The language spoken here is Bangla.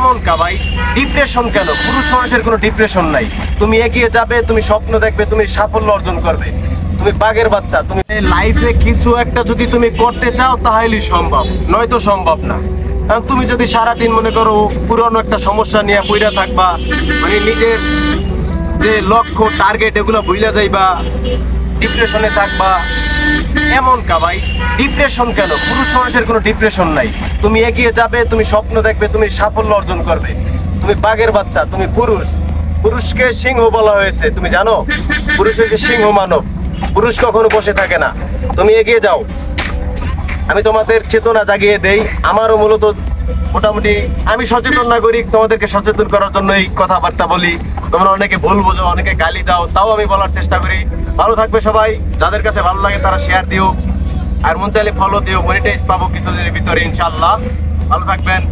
এমন কা ভাই ডিপ্রেশন কেন? পুরুষ মানুষের কোনো ডিপ্রেশন নাই। তুমি এগিয়ে যাবে, তুমি স্বপ্ন দেখবে, তুমি সাফল্য অর্জন করবে। তুমি বাঘের বাচ্চা, তুমি লাইফে কিছু একটা যদি তুমি করতে চাও, তাহলেই সম্ভব। নয়তো সম্ভব না। কারণ তুমি যদি সারাদিন মনে করো পুরনো একটা সমস্যা নিয়ে পইরা থাকবা মানে নিজের যে লক্ষ্য টার্গেট এগুলো ভুলে যাইবা ডিপ্রেশনে থাকবা এমন কাবাই ডিপ্রেশন কেন? পুরুষ মানুষের কোনো ডিপ্রেশন নাই। তুমি এগিয়ে যাবে, তুমি স্বপ্ন দেখবে, তুমি সাফল্য অর্জন করবে। তুমি বাঘের বাচ্চা, তুমি পুরুষ। পুরুষকে সিংহ বলা হয়েছে, তুমি জানো? পুরুষ হচ্ছে সিংহ মানব। পুরুষ কখনো বসে থাকে না। তুমি এগিয়ে যাও। আমি তোমাদের চেতনা জাগিয়ে দেই। আমারও মূলত মোটামুটি আমি সচেতন নাগরিক, তোমাদেরকে সচেতন করার জন্য এই কথাবার্তা বলি। তোমরা অনেকে ভুল বোঝো, অনেকে গালি দাও, তাও আমি বলার চেষ্টা করি। ভালো থাকবে সবাই, যাদের কাছে ভালো লাগে তারা শেয়ার দিও। আর মন চাইলে ফলো দিও মনিটাইজ পাবো কিছুদিনের ভিতরে ইনশাল্লাহ ভালো থাকবেন।